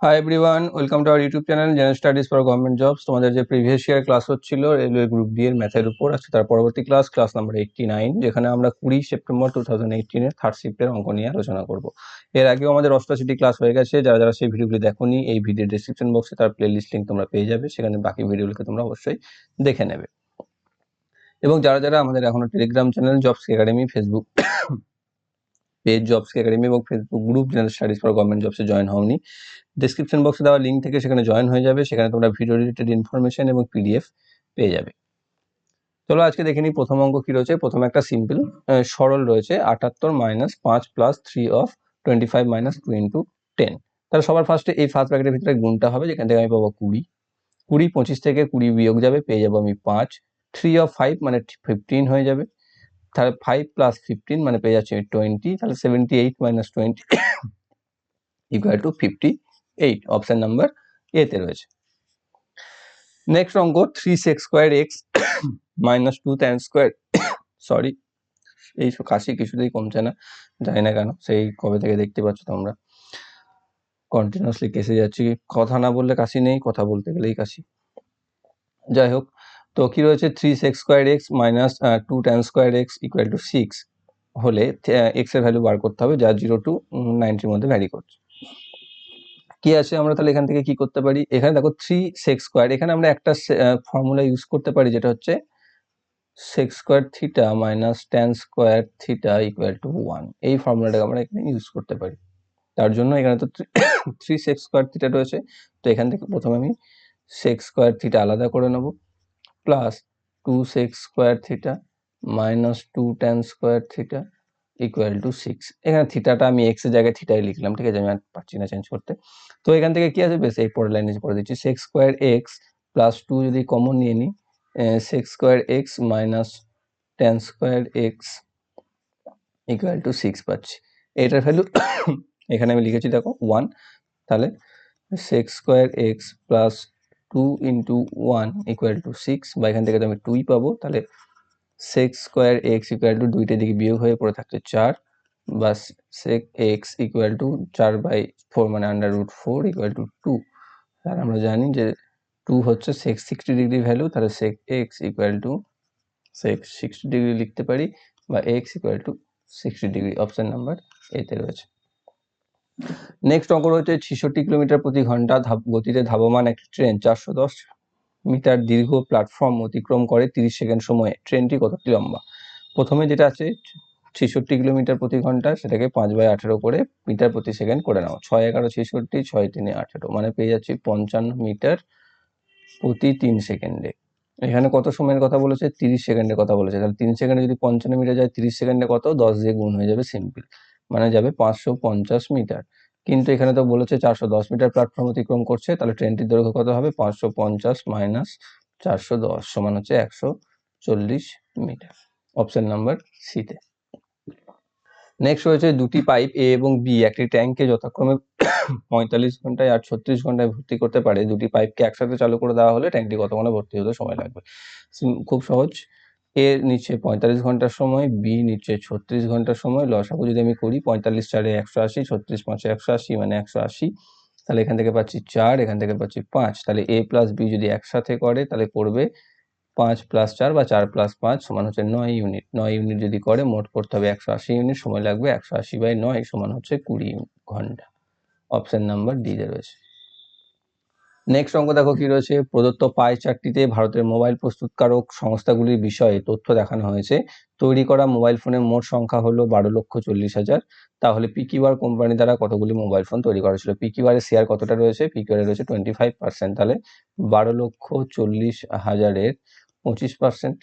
Hi everyone welcome to our YouTube channel General Studies for government jobs তোমাদের যে previous year class হচ্ছিল railway group D এর ম্যাথের উপর আছে তার পরবর্তী class class number eighty nine যেখানে আমরা কুড়ি সেপ্টেম্বর টু থাউজেন্ড এইটিনের থার্ড শিফটের অঙ্ক নিয়ে আলোচনা করব। এর আগেও আমাদের অষ্টাশিটি ক্লাস হয়ে গেছে, যারা যারা সেই ভিডিওগুলি দেখোনি, এই ভিডিও ডিসক্রিপশন বক্সে তার প্লে লিস্ট লিঙ্ক তোমরা পেয়ে যাবে, সেখানে বাকি ভিডিওগুলোকে তোমরা অবশ্যই দেখে নেবে। এবং যারা যারা আমাদের এখনও Telegram channel Jobs Academy Facebook page Jobs Academy এবং Facebook group General Studies for Government জবসে join হওনি। ডিসক্রিপশন বক্সে দেওয়া লিঙ্ক থেকে সেখানে জয়েন হয়ে যাবে। সেখানে তোমরা ভিডিও রিলেটেড ইনফরমেশন এবং পিডিএফ পেয়ে যাবে। চলো আজকে দেখে নিই প্রথম অঙ্ক কী রয়েছে। প্রথমে একটা সিম্পল সরল রয়েছে। আটাত্তর মাইনাস পাঁচ plus three of twenty five minus two into ten তাহলে সবার ফার্স্টে এই ফার্স্ট ব্র্যাকেটের ভিতরে গুণটা হবে। যেখান থেকে আমি পাবো কুড়ি। কুড়ি পঁচিশ থেকে কুড়ি বিয়োগ যাবে, পেয়ে যাব আমি পাঁচ। থ্রি অফ ফাইভ মানে ফিফটিন হয়ে যাবে। তাহলে ফাইভ প্লাস ফিফটিন মানে পেয়ে যাচ্ছি টোয়েন্টি তাহলে seventy eight minus twenty equal to fifty eight option number এতে রয়েছে। নেক্সট অঙ্ক three sec square x minus two tan square sorry এই কাশি কিছুতেই কমছে না, জানি না কেন, সেই কবে থেকে দেখতে পাচ্ছ তোমরা। কন্টিনিউসলি কেসে যাচ্ছি, কথা না বললে কাশি নেই, কথা বলতে গেলেই কাশি। যাই হোক তো কি রয়েছে? Three sec square x minus two tan square x equal to six হলে এক্সের ভ্যালু বার করতে হবে, যা জিরো টু নাইনটির মধ্যে ভ্যারি করছে। কি আছে? আমরা তাহলে এখান থেকে কি করতে পারি? এখানে দেখো থ্রি সেক্স স্কোয়ার এখানে আমরা একটা ফর্মুলা ইউজ করতে পারি, যেটা হচ্ছে sec square theta minus tan square theta equal to one এই ফর্মুলাটাকে আমরা এখানে ইউজ করতে পারি। তার জন্য এখানে তো থ্রি সেক্স স্কোয়ার থিটা রয়েছে। তো এখান থেকে প্রথমে আমি সেক্স স্কোয়ার থিটা আলাদা করে নেব। Plus two sec square theta minus two tan square theta equal to six এখানে থিটাটা আমি এক্সের জায়গায় থিটাই লিখলাম, ঠিক আছে? আমি আর পারছি না চেঞ্জ করতে। তো এখান থেকে কি আছে? বেশ, এই পরের লাইনে পরে দিচ্ছি। Sec square x plus two যদি কমন নিয়ে নিই sec square x minus tan square x equal to six পাচ্ছি। এটার ভ্যালু এখানে আমি লিখেছি, দেখো ওয়ান তাহলে sec square x plus two into one equal to six বা এখান থেকে তো আমি টুই পাবো, তাহলে sec square x equal to দুইটা দিকে বিয়োগ হয়ে পড়ে থাকছে চার বা সেক এক্স ইকুয়াল টু চার বাই ফোর মানে under root four equal to two আর আমরা জানি যে টু হচ্ছে সেক্স সিক্সটি ডিগ্রি ভ্যালু তাহলে sec x equal to sec sixty degree লিখতে পারি, বা x equal to sixty degree option number এতে রয়েছে। নেক্সট অঙ্ক রয়েছে ছেষট্টি কিলোমিটার প্রতি ঘণ্টা গতিতে ধাবমান একটি ট্রেন চারশো দশ মিটার দীর্ঘ প্ল্যাটফর্ম অতিক্রম করে তিরিশ সেকেন্ড সময়ে। ট্রেনটি কতটি লম্বা? প্রথমে যেটা আছে, ছেষট্টি কিলোমিটার প্রতি ঘণ্টা, সেটাকে পাঁচ বাই আঠেরো করে মিটার প্রতি সেকেন্ড করে নাও। ছয় এগারো ছেষট্টি, ছয় তিনে আঠেরো মানে পেয়ে যাচ্ছি পঞ্চান্ন মিটার প্রতি তিন সেকেন্ডে এখানে কত সময়ের কথা বলেছে? তিরিশ সেকেন্ডের কথা বলেছে। তাহলে তিন সেকেন্ডে যদি পঞ্চান্ন মিটার যায়, তিরিশ সেকেন্ডে কত? দশ দিয়ে গুণ হয়ে যাবে সিম্পল। মানে যাবে পাঁচশো পঞ্চাশ মিটার। কিন্তু এখানে তো বলেছে চারশো দশ মিটার প্ল্যাটফর্ম অতিক্রম করছে, তাহলে ট্রেনটির দৈর্ঘ্য কত হবে? পাঁচশো পঞ্চাশ মাইনাস চারশো দশ সমান হচ্ছে একশো চল্লিশ মিটার। অপশন নাম্বার সিতে নেক্সট রয়েছে দুটি পাইপ এ এবং বি একটি ট্যাঙ্কে যথাক্রমে পঁয়তাল্লিশ ঘন্টায় আর ছত্রিশ ঘন্টায় ভর্তি করতে পারে। দুটি পাইপকে একসাথে চালু করে দেওয়া হলে ট্যাঙ্কটি কত ঘণ্টা ভর্তি হতে সময় লাগবে? খুব সহজ। এ নিচে পঁয়তাল্লিশ ঘণ্টার সময় বি নিচে ছত্রিশ ঘণ্টার সময়। লসাগু যদি আমি করি, পঁয়তাল্লিশ চারে একশো আশি, ছত্রিশ পাঁচে একশো আশি মানে একশো আশি। তাহলে এখান থেকে পাচ্ছি চার, এখান থেকে পাচ্ছি পাঁচ। তাহলে এ প্লাস বি যদি একসাথে করে, তাহলে পড়বে পাঁচ প্লাস চার বা চার প্লাস পাঁচ সমান হচ্ছে নয় ইউনিট নয় ইউনিট যদি করে, মোট করতে হবে একশো আশি ইউনিট সময় লাগবে একশো আশি বাই নয় সমান হচ্ছে কুড়ি ঘণ্টা। অপশন নাম্বার ডিতে রয়েছে। নেক্সট অঙ্ক দেখো কি রয়েছে? প্রদত্ত পাই চারটিতে ভারতের মোবাইল প্রস্তুতকারক সংস্থাগুলির বিষয়ে তথ্য দেখানো হয়েছে। তৈরি করা মোবাইল ফোনের মোট সংখ্যা হলো বারো লক্ষ চল্লিশ হাজার। তাহলে পিকিউআর কোম্পানি দ্বারা কতগুলি মোবাইল ফোন তৈরি করা ছিল পিকিউআরের শেয়ার কতটা রয়েছে? পিকিউআর রয়েছে টোয়েন্টি ফাইভ পার্সেন্ট তাহলে বারো লক্ষ চল্লিশ হাজারের পঁচিশ পার্সেন্ট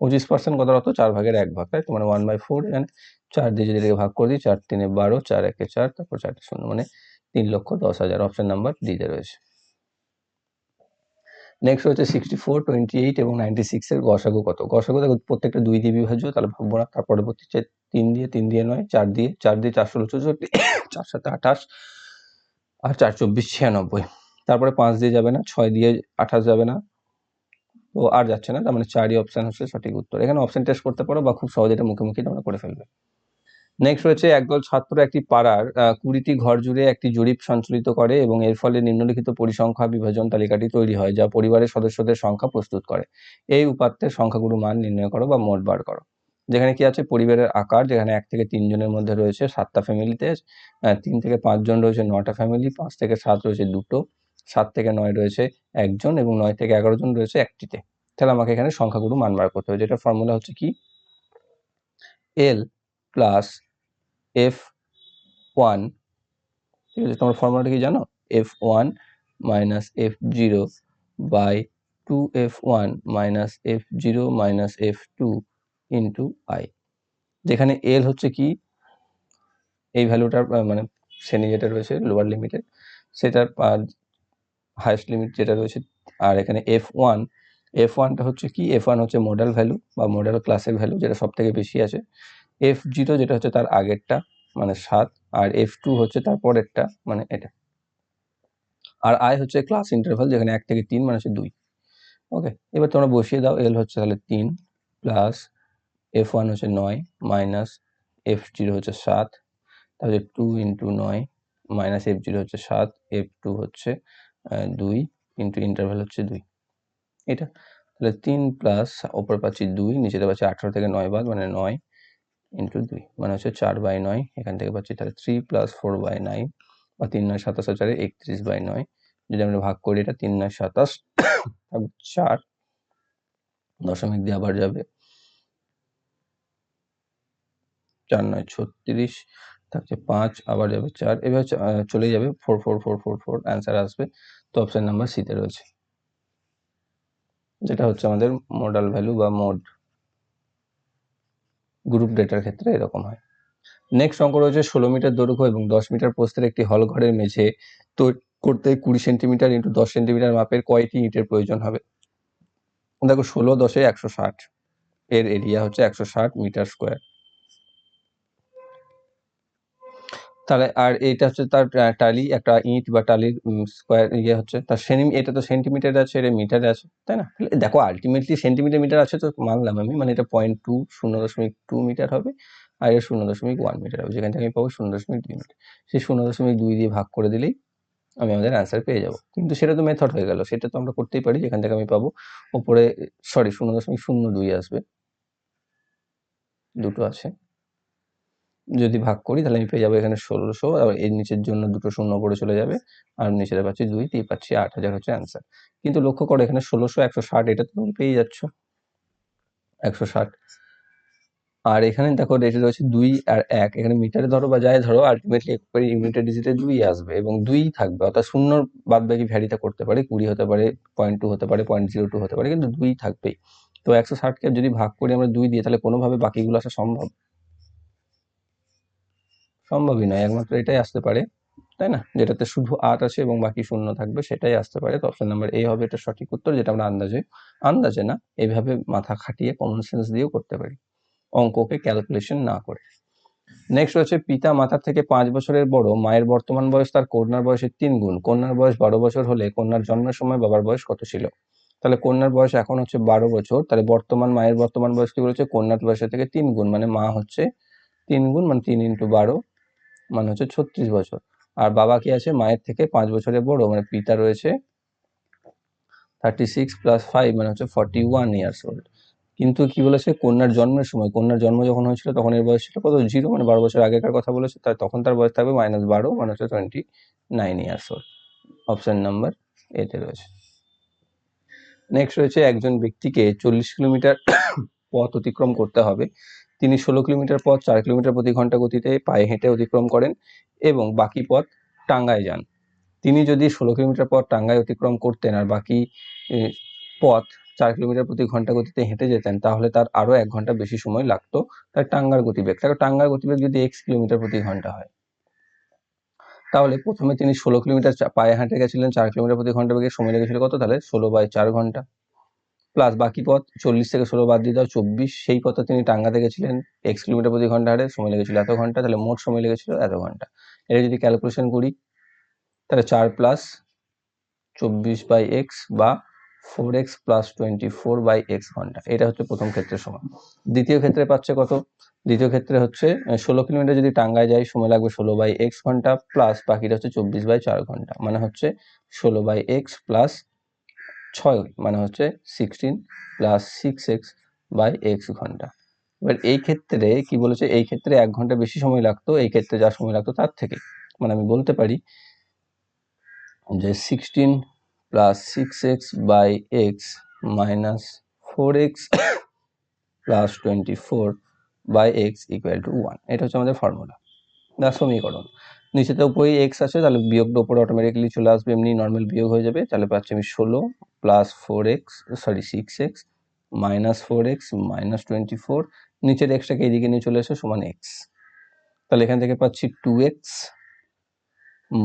পঁচিশ পার্সেন্ট কত অত চার ভাগের এক ভাগ। তাই তো? মানে ওয়ান বাই ফোর চার দিয়ে যদি ভাগ করে দিই, চার তিনে বারো, চার একে চার, তারপর চারটে শূন্য। মানে তিন লক্ষ দশ হাজার। অপশন নাম্বার ডিতে রয়েছে। নেক্সট হচ্ছে সিক্সটি ফোর টোয়েন্টি এইট এবং নাইনটি সিক্সের গসাগু কত? গসাগু দেখো, প্রত্যেকটা দুই দিয়ে বিভাজ্য, তাহলে ভাববো না। তার পরবর্তী তিন দিয়ে তিন দিয়ে নয়, চার দিয়ে চার দিয়ে চারশো চৌষট্টি, চার সাথে আঠাশ, আর চার চব্বিশ ছিয়ানব্বই। তারপরে পাঁচ দিয়ে যাবে না, ছয় দিয়ে আঠাশ যাবে না। ও আর যাচ্ছে না, তার মানে চারই অপশান হচ্ছে সঠিক উত্তর। এখানে অপশান টেস্ট করতে পারো বা খুব সহজে এটা মুখে মুখে তোমরা করে ফেলবে। নেক্সট রয়েছে একদল ছাত্র একটি পাড়ার কুড়িটি ঘর জুড়ে একটি জরিপ সঞ্চালিত করে এবং এর ফলে নিম্নলিখিত পরিসংখ্যা বিভাজন তালিকাটি তৈরি হয় যা পরিবারের সদস্যদের সংখ্যা প্রস্তুত করে। এই উপাত্তের সংখ্যাগুলো মান নির্ণয় করো বা মোট বার করো। যেখানে কি আছে? পরিবারের আকার, যেখানে এক থেকে তিন জনের মধ্যে রয়েছে সাতটা ফ্যামিলিতে তিন থেকে পাঁচজন রয়েছে নটা ফ্যামিলি পাঁচ থেকে সাত রয়েছে দুটো, সাত থেকে নয় রয়েছে একজন এবং নয় থেকে এগারো জন রয়েছে একটিতে। তাহলে আমাকে এখানে সংখ্যাগুলো মান বার করতে হবে। যেটা ফর্মুলা হচ্ছে কি? এল প্লাস এফ ওয়ান ঠিক আছে, তোমার ফর্মুলাটা কি জানো? F one minus F zero by two F one minus F zero minus F two into I যেখানে এল হচ্ছে কি? এই ভ্যালুটার মানে শ্রেণি যেটা রয়েছে লোয়ার লিমিটেড সেটার হাইস্ট লিমিট যেটা রয়েছে, আর এখানে এফ ওয়ান এফ ওয়ানটা হচ্ছে কি? এফ ওয়ান হচ্ছে মডেল ভ্যালু বা মডেল ক্লাসের ভ্যালু যেটা সব থেকে বেশি আছে। এফ জিরো যেটা হচ্ছে তার আগেরটা মানে সাত, আর এফ টু হচ্ছে তার পরেরটা মানে এটা। আর আই হচ্ছে ক্লাস ইন্টারভাল যেখানে এক থেকে তিন মানে হচ্ছে দুই। ওকে এবার তোমরা বসিয়ে দাও এল হচ্ছে তাহলে তিন প্লাস এফ ওয়ান হচ্ছে নয় মাইনাস এফ জিরো হচ্ছে সাত, তাহলে টু ইন্টু নয় মাইনাস এফ জিরো হচ্ছে সাত এফ টু হচ্ছে দুই ইন্টু ইন্টারভ্যাল হচ্ছে দুই। এটা, তাহলে তিন প্লাস ওপর পাচ্ছি দুই, নিচেতে পাচ্ছি আঠারো থেকে নয় বাদ মানে নয় ইন্টু দুই মানে হচ্ছে চার বাই নয়, এখান থেকে পাচ্ছি তাহলে three plus four by nine বা তিন নয় সাতাশ চারে একত্রিশ বাই নয়। যদি আমরা ভাগ করি এটা তিন নয় সাতাশ চার দশমিক দিয়ে আবার যাবে। চার নয় ছত্রিশ থাকছে পাঁচ আবার যাবে চার, এবার চলে যাবে four four four four four answer আসবে। তো অপশন নাম্বার সিতে রয়েছে। যেটা হচ্ছে আমাদের মোডাল ভ্যালু বা মোড গ্রুপ ডেটার ক্ষেত্রে এরকম হয়। নেক্সট অঙ্ক রয়েছে ষোলো মিটার দৈর্ঘ্য এবং দশ মিটার প্রস্তের একটি হল ঘরের মেঝে। তো করতে কুড়ি সেন্টিমিটার ইন্টু দশ সেন্টিমিটার মাপের কয়টি ইটের প্রয়োজন হবে? দেখো ষোলো দশে একশো ষাট। এর এরিয়া হচ্ছে একশো ষাট মিটার স্কোয়ার তাহলে আর এটা হচ্ছে তার টালি, একটা ইট বা টালির স্কোয়ার ইয়ে হচ্ছে। তার সেমি, এটা তো সেন্টিমিটার আছে, এটা মিটার আছে, তাই না? দেখো আলটিমেটলি সেন্টিমিটার মিটার আছে তো মানলাম আমি মানে এটা পয়েন্ট টু শূন্য দশমিক টু মিটার হবে, আর এটা শূন্য দশমিক ওয়ান মিটার হবে, যেখান থেকে আমি পাবো শূন্য দশমিক দুই মিটার সেই শূন্য দশমিক দুই দিয়ে ভাগ করে দিলেই আমি আমাদের অ্যান্সার পেয়ে যাব। কিন্তু সেটা তো মেথড হয়ে গেল, সেটা তো আমরা করতেই পারি, যেখান থেকে আমি পাবো ওপরে সরি শূন্য দশমিক শূন্য দুই আসবে। দুটো আছে। যদি ভাগ করি তাহলে আমি পেয়ে যাব এখানে ষোলোশো আর এর নিচের জন্য দুটো শূন্য করে চলে যাবে। আর নিচেতে পাচ্ছি দুই দিয়ে পাচ্ছি আট, হাজার হচ্ছে অ্যান্সার কিন্তু লক্ষ্য করো এখানে ষোলোশো, একশো ষাট, এটা তো তুমি পেয়ে যাচ্ছ। একশো ষাট। আর এখানে দেখো রেটে রয়েছে দুই আর এক। এখানে মিটারে ধরো বা যাই ধরো আলটিমেটলি একবারে ইউনিটের ডিজিটে দুই আসবে এবং দুই থাকবে। অর্থাৎ শূন্য বাদ বাকি ভ্যারিটা করতে পারে, কুড়ি হতে পারে পয়েন্ট টু হতে পারে পয়েন্ট জিরো টু হতে পারে, কিন্তু দুই থাকবেই। তো একশো ষাটকে যদি ভাগ করি আমরা দুই দিয়ে, তাহলে কোনোভাবে বাকিগুলো আসা সম্ভব? সম্ভবই নয়, একমাত্র এটাই আসতে পারে, তাই না? যেটাতে শুধু আট আছে এবং বাকি শূন্য থাকবে, সেটাই আসতে পারে। তো অপশন নাম্বার এ হবে এটা সঠিক উত্তর, যেটা আমরা আন্দাজে আন্দাজে না এইভাবে মাথা খাটিয়ে কমন সেন্স দিয়েও করতে পারি, অঙ্ককে ক্যালকুলেশন না করে। নেক্সট হচ্ছে পিতা মাতার থেকে পাঁচ বছরের বড়, মায়ের বর্তমান বয়স তার কন্যার বয়সের তিন গুণ, কন্যার বয়স বারো বছর হলে কন্যার জন্মের সময় বাবার বয়স কত ছিল? তাহলে কন্যার বয়স এখন হচ্ছে বারো বছর, তাহলে বর্তমান মায়ের বর্তমান বয়স কি বলেছে? কন্যার বয়সের থেকে তিন গুণ মানে মা হচ্ছে তিন গুণ মানে তিন ইন্টু বারো মানে হচ্ছে ছত্রিশ বছর। আর বাবা কি আছে? মায়ের থেকে পাঁচ বছরের বড় মানে পিতা রয়েছে থার্টি সিক্স প্লাস ফাইভ মানে হচ্ছে ফর্টি ওয়ান ইয়ার্স ওল্ড কিন্তু কি বলেছে? কন্যার জন্মের সময়, কন্যার জন্ম যখন হয়েছিল, তখন এর বয়স ছিল কত? জিরো মানে বারো বছর আগেকার কথা বলেছে তাই তখন তার বয়স থাকবে মাইনাস বারো মানে হচ্ছে twenty nine years old option number এতে রয়েছে। নেক্সট রয়েছে, একজন ব্যক্তিকে চল্লিশ কিলোমিটার পথ অতিক্রম করতে হবে। তিনি ষোলো কিলোমিটার পথ, চার কিলোমিটার প্রতি ঘণ্টা গতিতে পায়ে হেঁটে অতিক্রম করেন এবং বাকি পথ টাঙ্গায় যান। তিনি যদি ষোলো কিলোমিটার পথ টাঙ্গায় অতিক্রম করতেন আর বাকি পথ চার কিলোমিটার প্রতি ঘণ্টা গতিতে হেঁটে যেতেন, তাহলে তার আরও এক ঘণ্টা বেশি সময় লাগতো তার টাঙ্গার গতিবেগ। তার টাঙ্গার গতিবেগ যদি এক্স কিলোমিটার প্রতি ঘণ্টা হয়, তাহলে প্রথমে তিনি ষোলো কিলোমিটার পায়ে হাঁটে গেছিলেন, চার কিলোমিটার প্রতি ঘণ্টা বেগে সময় লেগেছিল কত তাহলে? ষোলো বাই চার ঘণ্টা। প্লাস বাকি পথ চল্লিশ থেকে ষোলো বাদ দিয়ে দাও, চব্বিশ, সেই পথে তিনি টাঙ্গাতে গেছিলেন এক্স কিলোমিটার প্রতি ঘণ্টা হারে, সময় লেগেছিল এত ঘণ্টা, তাহলে মোট সময় লেগেছিল এত ঘণ্টা। এটা যদি ক্যালকুলেশন করি, তাহলে চার প্লাস চব্বিশ বাই এক্স বা four x plus twenty four by x ঘণ্টা, এটা হচ্ছে প্রথম ক্ষেত্রের সময় দ্বিতীয় ক্ষেত্রে পাচ্ছে কত? দ্বিতীয় ক্ষেত্রে হচ্ছে ষোলো কিলোমিটার যদি টাঙ্গায় যায় সময় লাগবে ষোলো বাই এক্স ঘণ্টা প্লাস বাকিটা হচ্ছে চব্বিশ বাই চার ঘণ্টা মানে হচ্ছে ষোলো বাই এক্স প্লাস ছয় মানে হচ্ছে sixteen plus six x by x ঘণ্টা। এবার এই ক্ষেত্রে কি বলেছে? এই ক্ষেত্রে এক ঘণ্টা বেশি সময় লাগতো, এই ক্ষেত্রে যা সময় লাগতো তার থেকে। মানে আমি বলতে পারি যে sixteen plus six x by x minus four x plus twenty four by x equal to one এটা হচ্ছে আমাদের ফর্মুলা বা সমীকরণ। নিচেতে উপরেই এক্স আছে, তাহলে বিয়োগটা উপরে অটোমেটিক্যালি চলে আসবে, এমনি নর্মাল বিয়োগ হয়ে যাবে। তাহলে পাচ্ছি আমি ষোলো plus four x sorry six x minus four x minus twenty four নিচের এক্সটাকে এদিকে নিয়ে চলে আসে সমান এক্স তাহলে এখান থেকে পাচ্ছি two x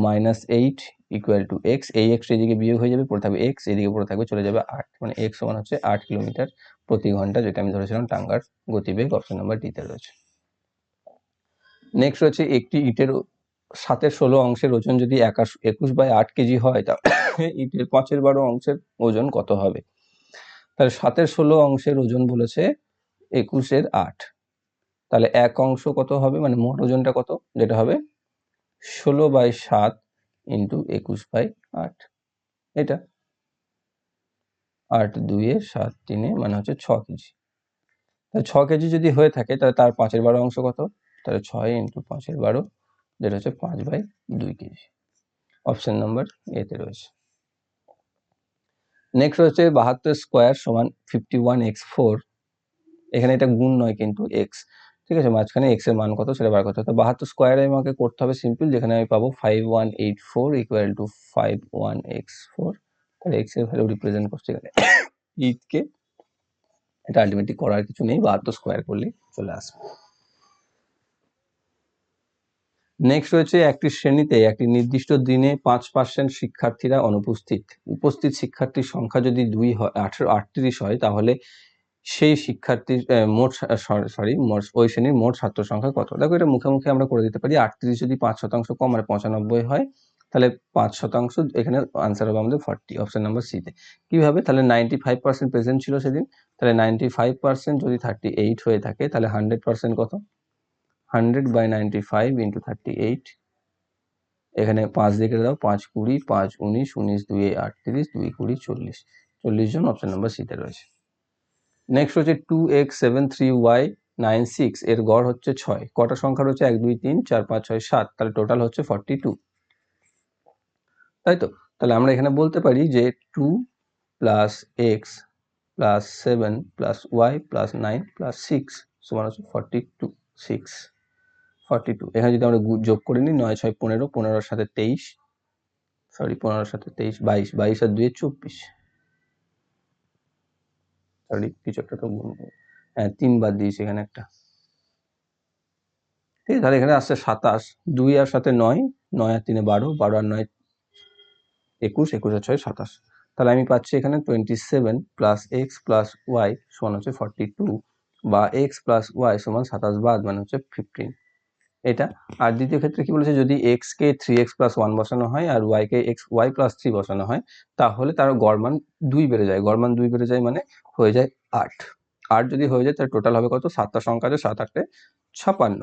minus eight equal to x এই এক্স এদিকে বিয়োগ হয়ে যাবে, পড়ে থাকবে এক্স এদিকে পড়ে থাকবে, চলে যাবে আট। মানে এক্স সমান হচ্ছে আট কিলোমিটার প্রতি ঘণ্টা, যেটা আমি ধরেছিলাম টাঙ্গার গতিবেগ অপশন নাম্বার ডিতে রয়েছে। নেক্সট হচ্ছে একটি ইটের সাতের ষোলো অংশের ওজন যদি একাশ, একুশ বাই আট কেজি হয় তাহলে ইটের পাঁচের বারো অংশের ওজন কত হবে? তাহলে সাতের ষোলো অংশের ওজন বলেছে একুশের আট। তাহলে এক অংশ কত হবে? মানে মোট ওজনটা কত? যেটা হবে ষোলো বাই সাত ইন্টু একুশ বাই আট। এটা আট দুইয়ে সাত তিনে মানে হচ্ছে ছ কেজি। তাহলে ছ কেজি যদি হয়ে থাকে, তাহলে তার পাঁচের বারো অংশ কত? তাহলে ছয় ইন্টু পাঁচের বারো যেটা হচ্ছে পাঁচ বাই দুই কেজি। অপশন নাম্বার এতে রয়েছে। নেক্সট হচ্ছে বাহাত্তর স্কোয়ার সমান ফিফটি ওয়ান এক্স ফোর এখানে এটা গুণ নয় কিন্তু এক্স ঠিক আছে, মাঝখানে এক্সের মান কত সেটা বার করতে হবে। তো বাহাত্তর স্কোয়ারে আমাকে করতে হবে সিম্পল যেখানে আমি পাবো five one eight four equal to five one x four তাহলে এক্সের ভ্যালু রিপ্রেজেন্ট করছে এখানে। এইটকে এটা আলটিমেটলি করার কিছু নেই, বাহাত্তর স্কোয়ার করলে চলে আসবে। নেক্সট রয়েছে একটি শ্রেণীতে, একটি নির্দিষ্ট দিনে পাঁচ পার্সেন্ট শিক্ষার্থীরা অনুপস্থিত। উপস্থিত শিক্ষার্থীর সংখ্যা যদি দুই হয়, আঠেরো, আটত্রিশ হয়, তাহলে সেই শিক্ষার্থীর মোট সরি ওই শ্রেণির মোট ছাত্র সংখ্যা কত? দেখো এটা মুখে মুখে আমরা করে দিতে পারি, আটত্রিশ যদি পাঁচ শতাংশ কম মানে পঁচানব্বই হয়, তাহলে পাঁচ শতাংশ এখানে আনসার হবে আমাদের ফর্টি অপশন নাম্বার সিতে কীভাবে? তাহলে নাইনটি ফাইভ পার্সেন্ট প্রেজেন্ট ছিল সেদিন, তাহলে নাইনটি ফাইভ পার্সেন্ট যদি থার্টি এইট হয়ে থাকে, তাহলে হান্ড্রেড পার্সেন্ট কত? Hundred by ninety five into thirty eight এখানে পাঁচ দিকে দাও, পাঁচ কুড়ি, পাঁচ উনিশ উনিশ দুই আটত্রিশ, দুই কুড়ি, চল্লিশ। চল্লিশ জন অপশন নাম্বার সিতে রয়েছে। নেক্সট হচ্ছে two x seven three y nine six এর গড় হচ্ছে ছয়। কটা সংখ্যা রয়েছে? এক, দুই, তিন, চার, পাঁচ, ছয়, সাত। তাহলে টোটাল হচ্ছে ফর্টি টু তাই তো? তাহলে আমরা এখানে বলতে পারি যে two plus x plus seven plus y plus nine plus six সমান হচ্ছে forty two six forty two এখানে যদি আমরা যোগ করে নিই, নয় ছয় পনেরো, পনেরোর সাথে তেইশ সরি পনেরোর সাথে তেইশ, বাইশ বাইশ আর দুই চব্বিশ। সরি কিছু একটা তো ভুল। হ্যাঁ তিন বাদ দিয়েছি এখানে একটা। ঠিক আছে, তাহলে এখানে আসছে সাতাশ। দুই আর সাথে নয় নয় আর তিনে বারো বারো আর নয়, একুশ একুশ আর ছয়, সাতাশ। তাহলে আমি পাচ্ছি এখানে twenty seven plus x plus y সমান হচ্ছে ফর্টি টু বা এক্স প্লাস ওয়াই সমান সাতাশ বাদ মানে হচ্ছে ফিফটিন এটা। আর দ্বিতীয় ক্ষেত্রে কি বলেছে? যদি এক্স কে থ্রি এক্স প্লাস ওয়ান বসানো হয় আর ওয়াই কে এক্স ওয়াই প্লাস থ্রি বসানো হয়, তাহলে তার গড় মান দুই বেড়ে যায়। গড় মান দুই বেড়ে যায় মানে হয়ে যায় আট। আট যদি হয়ে যায় তাহলে টোটাল হবে কত? সাতটা সংখ্যা আছে, সাত, আটে ছাপান্ন।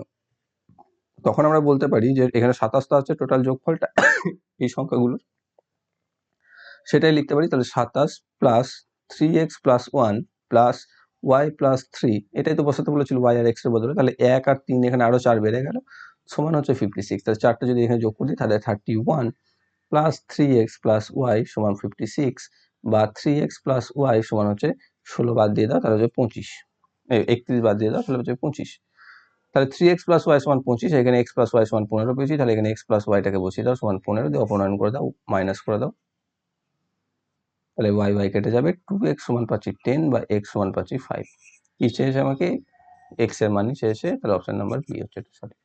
তখন আমরা বলতে পারি যে এখানে সাতাশটা আছে টোটাল যোগফলটা এই সংখ্যাগুলো সেটাই লিখতে পারি, তাহলে সাতাশ plus three x plus one plus y plus three এটাই তো বসাতে বলেছিল ওয়াই আর এক্সের বদলে, তাহলে এক আর তিন এখানে আরও চার বেড়ে গেল, সমান হচ্ছে ফিফটি সিক্স তাহলে চারটা যদি এখানে যোগ করি, তাহলে thirty one plus three x plus y সমান ফিফটি সিক্স বা থ্রি এক্স প্লাস ওয়াই সমান হচ্ছে ষোলো বাদ দিয়ে দাও, তাহলে হচ্ছে পঁচিশ একত্রিশ বাদ দিয়ে দাও, তাহলে হচ্ছে পঁচিশ, তাহলে থ্রি এক্স প্লাস ওয়াই সমান পঁচিশ, এখানে এক্স প্লাস ওয়াই সমান পনেরো পেয়েছি, তাহলে এখানে এক্স প্লাস ওয়াইটাকে বসিয়ে দাও, সমান পনেরো দিয়ে অপনয়ন করে দাও মাইনাস করে দাও তাহলে ওয়াই ওয়াই কেটে যাবে টু এক্স সমান পাচ্ছি টেন বা এক্স সমান পাচ্ছি ফাইভ কি চেয়েছে আমাকে? এক্সের মানই চেয়েছে তাহলে অপশন নাম্বার বি হচ্ছে সঠিক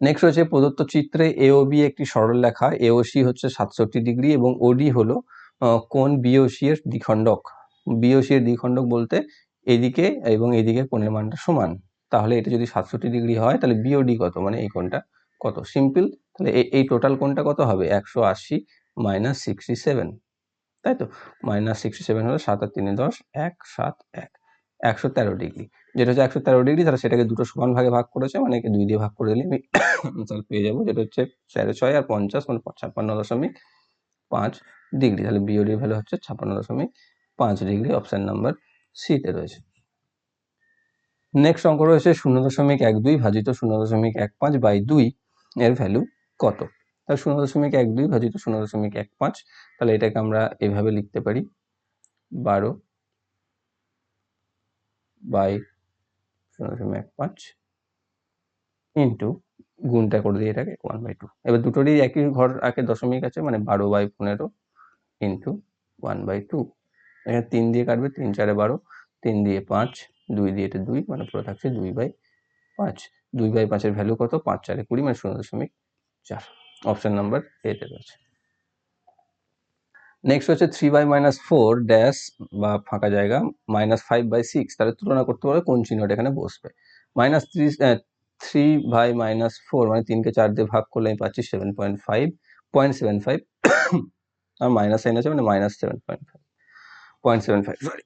নেক্সট হচ্ছে প্রদত্ত চিত্রে এওবি একটি সরলরেখা এওসি হচ্ছে সাতষট্টি ডিগ্রি এবং ওডি হলো কোণ বিওসি এর দ্বিখণ্ডক। বিওসি এর দ্বিখণ্ডক বলতে এদিকে এবং এদিকে কোণের মানটা সমান। তাহলে এটা যদি সাতষট্টি ডিগ্রি হয়, তাহলে বিওডি কত? মানে এই কোণটা কত? সিম্পল তাহলে এই টোটাল কোণটা কত হবে? একশো আশি। Minus sixty seven. তাই তো? মাইনাস সিক্সটি সেভেন হলো সাত আর তিনে দশ, এক, সাত, এক। একশো তেরো ডিগ্রি। যেটা হচ্ছে একশো তেরো ডিগ্রি, তাহলে সেটাকে দুটো সমান ভাগে ভাগ করেছে মানে দুই দিয়ে ভাগ করে দিলে আমি তাহলে পেয়ে যাব। যেটা হচ্ছে তেরো ছয় আর পঞ্চাশ মানে ছাপ্পান্ন দশমিক পাঁচ ডিগ্রি। তাহলে বিওডির ভ্যালু হচ্ছে ছাপ্পান্ন দশমিক পাঁচ ডিগ্রি অপশান নাম্বার সিতে রয়েছে। নেক্সট অঙ্ক রয়েছে শূন্য দশমিক এক দুই ভাজিত শূন্য দশমিক এক পাঁচ বাই দুই এর ভ্যালু কত? তাহলে শূন্য দশমিক এক দুই ভাজিত শূন্য দশমিক এক পাঁচ, তাহলে এটাকে আমরা এভাবে লিখতে পারি। বারো বাই শূন্য দশমিক এক পাঁচ ইন্টু গুণটা করে দিই এটাকে ওয়ান বাই টু এবার দুটোরই একই ঘর একে দশমিক আছে মানে বারো বাই পনেরো ইন্টু ওয়ান বাই টু এখানে তিন দিয়ে কাটবে, তিন চারে বারো, তিন দিয়ে পাঁচ, দুই দিয়ে এটা দুই মানে পুরো থাকছে দুই বাই পাঁচ। দুই বাই পাঁচের ভ্যালু কত? পাঁচ চারে কুড়ি মানে শূন্য দশমিক চার। অপশন নাম্বার এতে রয়েছে। নেক্সট হচ্ছে three by minus four dash বা ফাঁকা জায়গা মাইনাস ফাইভ বাই সিক্স তাহলে তুলনা করতে পারবে কোন চিহ্নটা এখানে বসবে। Minus three three by minus four মানে তিনকে চার দিয়ে ভাগ করলে আমি পাচ্ছি seven point five point seven five আর মাইনাস সাইন আছে মানে minus seven point five point seven five sorry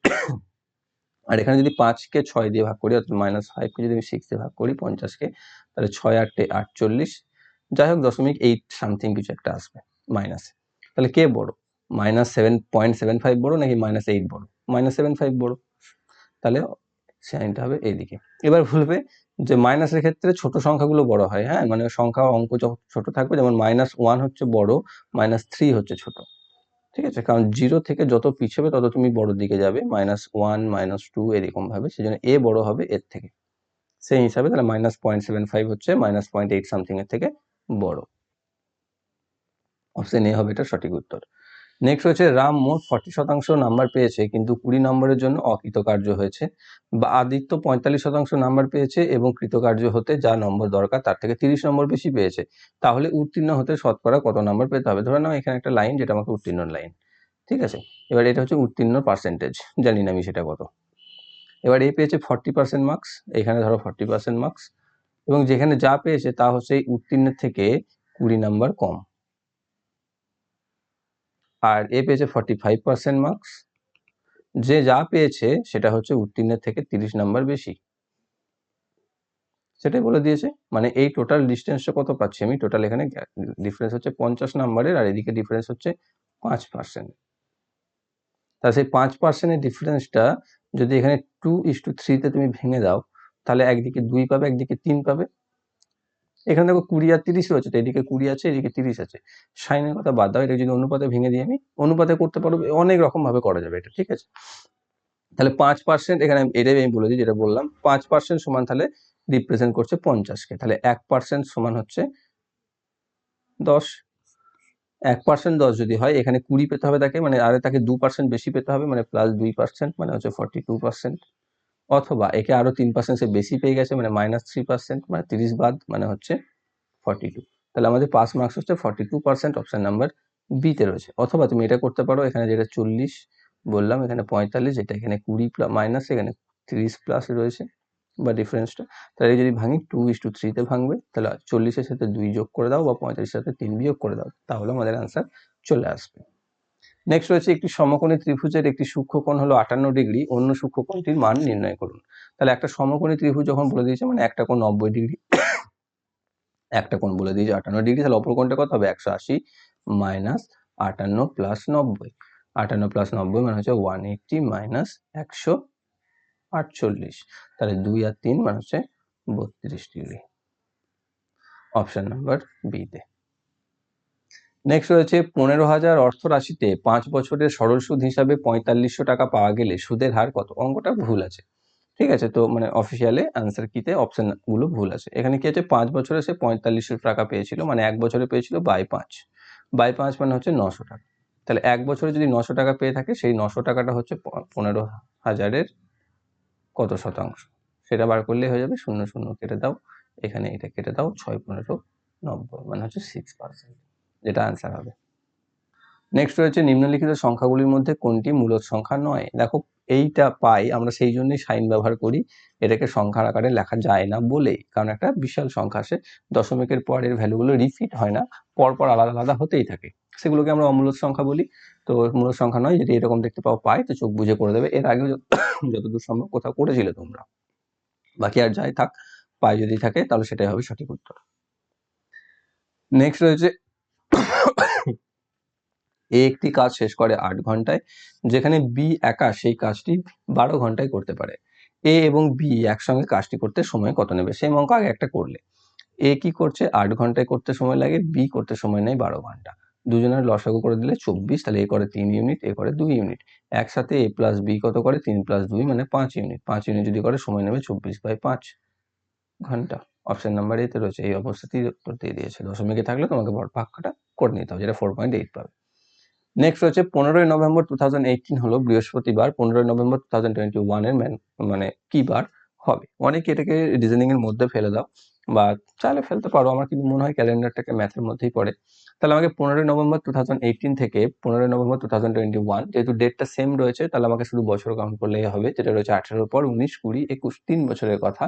আর এখানে যদি পাঁচকে ছয় দিয়ে ভাগ করি অর্থাৎ মাইনাস ফাইভকে যদি আমি সিক্স দিয়ে ভাগ করি পঞ্চাশকে তাহলে ছয় আটটে আটচল্লিশ যাই হোক দশমিক এইট সামথিং কিছু একটা আসবে মাইনাসে তাহলে কে বড়? Minus seven point seven five বড় নাকি মাইনাস এইট বড়? মাইনাস সেভেন ফাইভ বড়। তাহলে সাইনটা হবে এইদিকে। এবার ভুলবে যে মাইনাসের ক্ষেত্রে ছোট সংখ্যাগুলো বড় হয় হ্যাঁ? মানে সংখ্যা অঙ্ক ছোট থাকবে, যেমন মাইনাস ওয়ান হচ্ছে বড় মাইনাস থ্রি হচ্ছে ছোট। ঠিক আছে? কারণ জিরো থেকে যত পিছবে তত তুমি বড় দিকে যাবে মাইনাস ওয়ান মাইনাস টু এরকম ভাবে সেই জন্য এ বড় হবে এর থেকে। সেই হিসাবে তাহলে মাইনাস পয়েন্ট সেভেন ফাইভ হচ্ছে মাইনাস পয়েন্ট এইট সামথিং এর থেকে বড়। অপশন এ হবে এটা সঠিক উত্তর। নেক্সট হচ্ছে রাম মোট ফর্টি শতাংশ নাম্বার পেয়েছে, কিন্তু কুড়ি নম্বরের জন্য অকৃতকার্য হয়েছে বা আদিত্য পঁয়তাল্লিশ শতাংশ নাম্বার পেয়েছে এবং কৃতকার্য হতে যা নম্বর দরকার তার থেকে তিরিশ নম্বর বেশি পেয়েছে। তাহলে উত্তীর্ণ হতে শতকরা কত নম্বর পেতে হবে? ধরে নাও এখানে একটা লাইন যেটা আমাকে উত্তীর্ণ লাইন ঠিক আছে? এবার এটা হচ্ছে উত্তীর্ণ পার্সেন্টেজ জানি না আমি সেটা কত। এবার এ পেয়েছে ফর্টি পার্সেন্ট মার্কস এখানে ধরো ফর্টি পার্সেন্ট মার্কস এবং যেখানে যা পেয়েছে তা হচ্ছে এই উত্তীর্ণের থেকে কুড়ি নাম্বার কম। আর এ পেয়েছে ফর্টি ফাইভ পার্সেন্ট মার্কস যে যা পেয়েছে সেটা হচ্ছে উত্তীর্ণের থেকে তিরিশ নাম্বার বেশি। সেটাই বলে দিয়েছে। মানে এই টোটাল ডিস্টেন্সটা কত পাচ্ছি আমি? টোটাল এখানে ডিফারেন্স হচ্ছে পঞ্চাশ নাম্বারের আর এদিকে ডিফারেন্স হচ্ছে পাঁচ পার্সেন্ট তা সেই পাঁচ পার্সেন্টের ডিফারেন্সটা যদি এখানে টু ইস টু থ্রিতে তুমি ভেঙে দাও তাহলে একদিকে দুই পাবে, একদিকে তিন পাবে। এখানে দেখো কুড়ি আর তিরিশ রয়েছে, তো এদিকে কুড়ি আছে, এদিকে তিরিশ আছে। সাইনের কথা বাদ দাও, এটা যদি অনুপাতে ভেঙে দিই আমি, অনুপাতে করতে পারব অনেক রকম ভাবে করা যাবে এটা, ঠিক আছে? তাহলে পাঁচ পার্সেন্ট এখানে এটাই আমি বলে দিই, যেটা বললাম, পাঁচ পার্সেন্ট সমান তাহলে রিপ্রেজেন্ট করছে পঞ্চাশকে তাহলে এক পার্সেন্ট সমান হচ্ছে দশ। এক পার্সেন্ট দশ যদি হয়, এখানে কুড়ি পেতে হবে তাকে মানে আরে তাকে দু পার্সেন্ট বেশি পেতে হবে মানে প্লাস দুই পার্সেন্ট মানে হচ্ছে ফর্টি টু পার্সেন্ট অথবা একে আরও তিন পার্সেন্ট সে বেশি পেয়ে গেছে মানে মাইনাস থ্রি পার্সেন্ট মানে তিরিশ বাদ মানে হচ্ছে ফর্টি টু তাহলে আমাদের পাস মার্কস হচ্ছে forty two percent option number বিতে রয়েছে। অথবা তুমি এটা করতে পারো, এখানে যেটা চল্লিশ বললাম, এখানে পঁয়তাল্লিশ, এটা এখানে কুড়ি প্লাস মাইনাস এখানে তিরিশ প্লাস রয়েছে, বা ডিফারেন্সটা তাহলে যদি ভাঙি টু ইস টু থ্রিতে ভাঙবে, তাহলে চল্লিশের সাথে দুই যোগ করে দাও, বা পঁয়তাল্লিশের সাথে তিন বিয়োগ করে দাও, তাহলে আমাদের আনসার চলে আসবে। নেক্সট রয়েছে একটি সমকোণী ত্রিভুজের একটি সূক্ষ্মকোণ হলো আটান্ন ডিগ্রি, অন্য সূক্ষ্মকোণটির মান নির্ণয় করুন। তাহলে একটা সমকোণী ত্রিভুজ যখন বলে দিয়েছে মানে একটা কোণ নব্বই ডিগ্রি, একটা কোণ বলে দিয়েছে আটান্ন ডিগ্রি, তাহলে অপর কোণটা কত হবে? একশো আশি মাইনাস আটান্ন প্লাস নব্বই। আটান্ন প্লাস নব্বই মানে হচ্ছে ওয়ান এইটটি মাইনাস একশো আটচল্লিশ। তাহলে দুই আর তিন মানে হচ্ছে বত্রিশ ডিগ্রি। অপশন নাম্বার বিতে নেক্সট রয়েছে পনেরো হাজার অর্থ রাশিতে পাঁচ বছরের সরল সুদ হিসাবে পঁয়তাল্লিশশো টাকা পাওয়া গেলে সুদের হার কত? অঙ্কটা ভুল আছে। ঠিক আছে? তো মানে অফিসিয়ালে অ্যান্সার কিতে অপশনগুলো ভুল আছে। এখানে কি আছে? পাঁচ বছরে সে পঁয়তাল্লিশশো টাকা পেয়েছিল মানে এক বছরে পেয়েছিল বাই পাঁচ। বাই পাঁচ মানে হচ্ছে নশো টাকা। তাহলে এক বছরে যদি নশো টাকা পেয়ে থাকে, সেই নশো টাকাটা হচ্ছে পনেরো হাজারের কত শতাংশ? সেটা বার করলে হয়ে যাবে শূন্য শূন্য কেটে দাও। এখানে এটা কেটে দাও, ছয় পনেরো নব্বই মানে হচ্ছে সিক্স পার্সেন্ট যেটা আনসার হবে। নেক্সট রয়েছে নিম্নলিখিত সংখ্যাগুলির মধ্যে কোনটি মূলত সংখ্যা নয়? দেখো, এইটা পাই, আমরা সেই জন্যই সাইন ব্যবহার করি, এটাকে সংখ্যার আকারে লেখা যায় না বলে, কারণ একটা বিশাল সংখ্যা আসে, দশমিকের পরের ভ্যালুগুলো রিপিট হয় না পরপর আলাদা আলাদা হতেই থাকে। সেগুলোকে আমরা অমূলদ সংখ্যা বলি। তো মূলদ সংখ্যা নয়, যদি এরকম দেখতে পাও পাই, তো চোখ বুঝে করে দেবে। এর আগেও যতদূর সম্ভব কোথাও করেছিলে তোমরা। বাকি আর যাই থাক, পাই যদি থাকে, তাহলে সেটাই হবে সঠিক উত্তর। নেক্সট রয়েছে এ একটি কাজ শেষ করে আট ঘন্টায়, যেখানে বি একা সেই কাজটি বারো ঘন্টায় করতে পারে। এ এবং বি একসঙ্গে কাজটি করতে সময় কত নেবে? সেই অঙ্ক আগে একটা করলে। এ কি করছে? আট ঘন্টায় করতে সময় লাগে বি করতে সময় নেয় বারো ঘণ্টা। দুজনের লসাগু করে দিলে চব্বিশ, তাহলে এ করে তিন ইউনিট এ করে দুই ইউনিট একসাথে এ প্লাস বি কত করে? তিন প্লাস দুই মানে পাঁচ ইউনিট পাঁচ ইউনিট যদি করে, সময় নেবে চব্বিশ বাই পাঁচ ঘণ্টা। অপশন নাম্বার এতে রয়েছে, এই অবস্থাতেই উত্তর দিয়ে দিয়েছে। দশমিকে থাকলে তোমাকে পাক্কাটা করে নিতে হবে, যেটা ফোর পয়েন্ট এইট পাবে। নেক্সট হচ্ছে পনেরোই নভেম্বর টু থাউজেন্ড এইটিন হলো বৃহস্পতিবার, পনেরোই নভেম্বর টু থাউজেন্ড টোয়েন্টি ওয়ানের মানে কী বার হবে? অনেকে এটাকে রিজনিং এর মধ্যে ফেলে দাও। বা চাইলে ফেলতে পারো। আমার কিন্তু মনে হয় ক্যালেন্ডারটাকে ম্যাথের মধ্যেই পড়ে। তাহলে আমাকে পনেরোই নভেম্বর টু থাউজেন্ড এইটিন থেকে পনেরোই November two thousand twenty one যেহেতু ডেটটা সেম রয়েছে, তাহলে আমাকে শুধু বছর কাউন্ট করলেই হবে, যেটা রয়েছে আঠেরোর পর উনিশ, কুড়ি, একুশ, তিন বছরের কথা।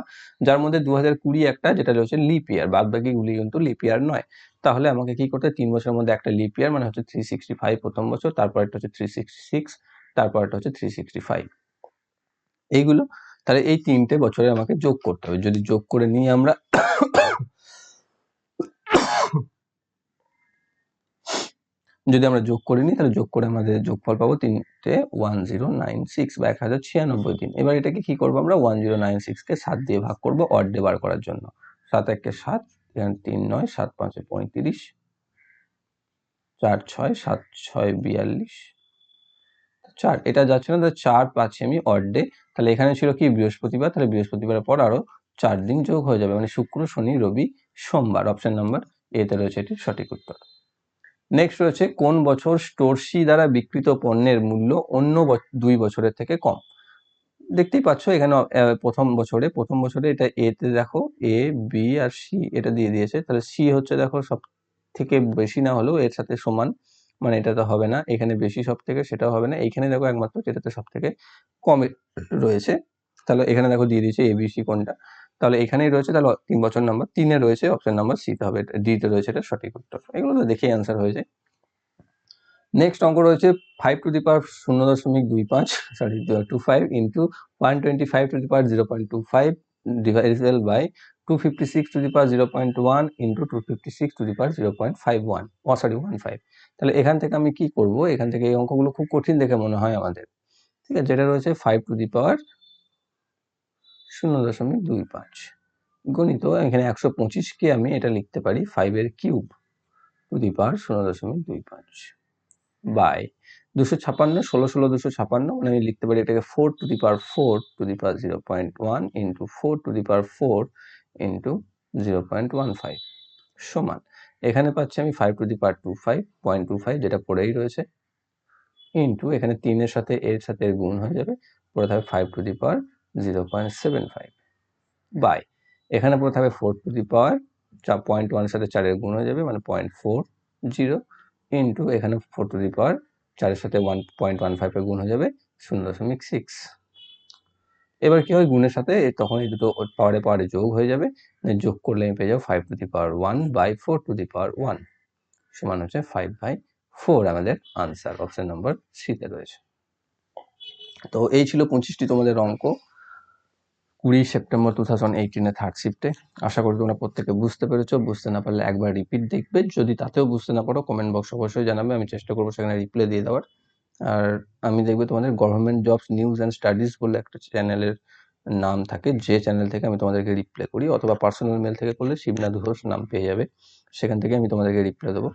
যার মধ্যে দু হাজার কুড়ি একটা, যেটা রয়েছে লিপ ইয়ার বাদ বাকিগুলি কিন্তু লিপ ইয়ার নয়। তাহলে আমাকে কি করতে তিন বছরের মধ্যে একটা লিপ ইয়ার মানে হচ্ছে থ্রি সিক্সটি ফাইভ প্রথম বছর, তারপর একটা হচ্ছে থ্রি সিক্সটি সিক্স তারপর একটা হচ্ছে থ্রি সিক্সটি ফাইভ এইগুলো তাহলে এই তিনটে বছরে আমাকে যোগ করতে হবে। যদি যোগ করে নিই আমরা যদি আমরা যোগ করে নিই, তাহলে যোগ করে আমাদের যোগফল পাবো তিনটে ওয়ান জিরো নাইন সিক্স বা এক হাজার ছিয়ানব্বই দিন এবার এটাকে কি করব আমরা? ওয়ান জিরো নাইন সিক্সকে সাত দিয়ে ভাগ করব অড ডে বার করার জন্য। সাত একে সাত তিন নয়, সাত পাঁচে পঁয়ত্রিশ, চার ছয়, সাত ছয় বিয়াল্লিশ চার, এটা যাচ্ছে না, তাহলে চার পাচ্ছি আমি অড ডে তাহলে এখানে ছিল কি? বৃহস্পতিবার, তাহলে বৃহস্পতিবারের পর আরও চার দিন যোগ হয়ে যাবে মানে শুক্র, শনি, রবি, সোমবার অপশন নাম্বার এতে রয়েছে এটির সঠিক উত্তর। নেক্সট রয়েছে, কোন বছর স্টোরসি দ্বারা বিক্রিত পণ্যের মূল্য অন্য দুই বছরের থেকে কম? দেখতেই পাচ্ছ, এখানে প্রথম বছরে প্রথম বছরে এটা এতে দেখো এ বি আর সি এটা দিয়ে দিয়েছে, তাহলে সি হচ্ছে দেখো সব থেকে বেশি না হলেও এর সাথে সমান মানে এটা তো হবে না, এখানে বেশি সব থেকে সেটাও হবে না। এইখানে দেখো একমাত্র যেটাতে সব থেকে কম রয়েছে, তাহলে এখানে দেখো দিয়ে দিয়েছে এ বি সি কোনটা? তাহলে এখানেই রয়েছে, তাহলে তিন বছর নাম্বার তিনে রয়েছে অপশন নাম্বার সিতে হবে ডি তে রয়েছে, এটা সঠিক উত্তর। এগুলো তো দেখেই অ্যান্সার হয়েছে নেক্সট অঙ্ক রয়েছে ফাইভ টু দি পাওয়ার শূন্য দশমিক দুই পাঁচ sorry two five into one twenty five two the power zero point two five point one into two fifty six two the power zero point five one oh sorry one five তাহলে এখান থেকে আমি কি করব? এখান থেকে এই অঙ্কগুলো খুব কঠিন দেখে মনে হয় আমাদের। ঠিক আছে, যেটা রয়েছে ফাইভ টু দি পাওয়ার শূন্য দশমিক দুই পাঁচ। গণিত, এখানে একশো পঁচিশকে আমি এটা লিখতে পারি ফাইভের কিউব টু দি পাওয়ার শূন্য দশমিক দুই পাঁচ বাই দুশো ছাপান্ন, ষোলো ষোলো, দুশো ছাপান্ন মানে আমি লিখতে পারি এটাকে four two the power four two the power zero point one into four two the power four into zero point one five সমান। এখানে পাচ্ছি আমি five two the power two five point two five যেটা পড়েই রয়েছে into এখানে তিনের সাথে এর সাথে এর গুণ হয়ে যাবে, পড়ে থাকবে five two the power zero point seven five by এখানে পড়ে থাকবে ফোর টু দি পাওয়ার চা পয়েন্ট ওয়ানের সাথে চারের গুণ হয়ে যাবে মানে পয়েন্ট ফোর জিরো ইন্টু এখানে ফোর টু দি পাওয়ার চারের সাথে ওয়ান পয়েন্ট ওয়ান ফাইভের গুণ হয়ে যাবে শূন্য দশমিক সিক্স এবার কি হয়? গুণের সাথে তখন এই দুটো পাওয়ারে পাওয়ারে যোগ হয়ে যাবে। যোগ করলে আমি পেয়ে যাব five two the power one by four two the power one সমান হচ্ছে ফাইভ বাই ফোর আমাদের আনসার অপশান নম্বর সিতে রয়েছে। তো এই ছিল পঁচিশটি তোমাদের অঙ্ক। কুড়ি সেপ্টেম্বর টু থাউজেন্ড এইটিনের থার্ড শিফটে আশা করি তোমরা প্রত্যেকে বুঝতে পেরেছ, বুঝতে না পারলে একবার রিপিট দেখবে। যদি তাতেও বুঝতে না পারো কমেন্ট বক্স অবশ্যই জানাবে, আমি চেষ্টা করব সেখানে রিপ্লাই দিয়ে দেওয়ার। আর আমি দেখবে তোমাদের government jobs news and studies বলে একটা চ্যানেলের নাম থাকে, যে চ্যানেল থেকে আমি তোমাদেরকে রিপ্লাই করি, অথবা পার্সোনাল মেল থেকে করলে শিবনাথ ঘোষ নাম পেয়ে যাবে, সেখান থেকে আমি তোমাদেরকে রিপ্লাই দেবো।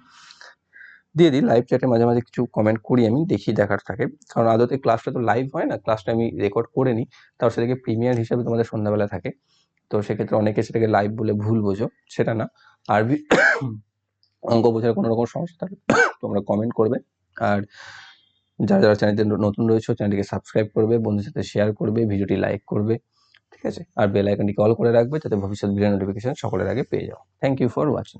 দিয়ে দিই লাইভ চ্যাটে মাঝে মাঝে কিছু কমেন্ট করি, আমি দেখি দেখার থাকে। কারণ আদতে ক্লাসটা তো লাইভ হয় না ক্লাসটা আমি রেকর্ড করে নিই। তার সেটাকে প্রিমিয়ার হিসাবে তোমাদের সন্ধ্যাবেলা থাকে। তো সেক্ষেত্রে অনেকে সেটাকে লাইভ বলে ভুল বোঝো, সেটা না। আরবি অঙ্ক বোঝার কোনো রকম সমস্যা থাকলে তোমরা কমেন্ট করবে। আর যারা যারা চ্যানেলটি নতুন রয়েছে চ্যানেলটিকে সাবস্ক্রাইব করবে, বন্ধুদের সাথে শেয়ার করবে, ভিডিওটি লাইক করবে, ঠিক আছে? আর বেল আইকনটি কল করে রাখবে, যাতে ভবিষ্যৎ ভিডিও নোটিফিকেশন সকলের আগে পেয়ে যাও। Thank you for watching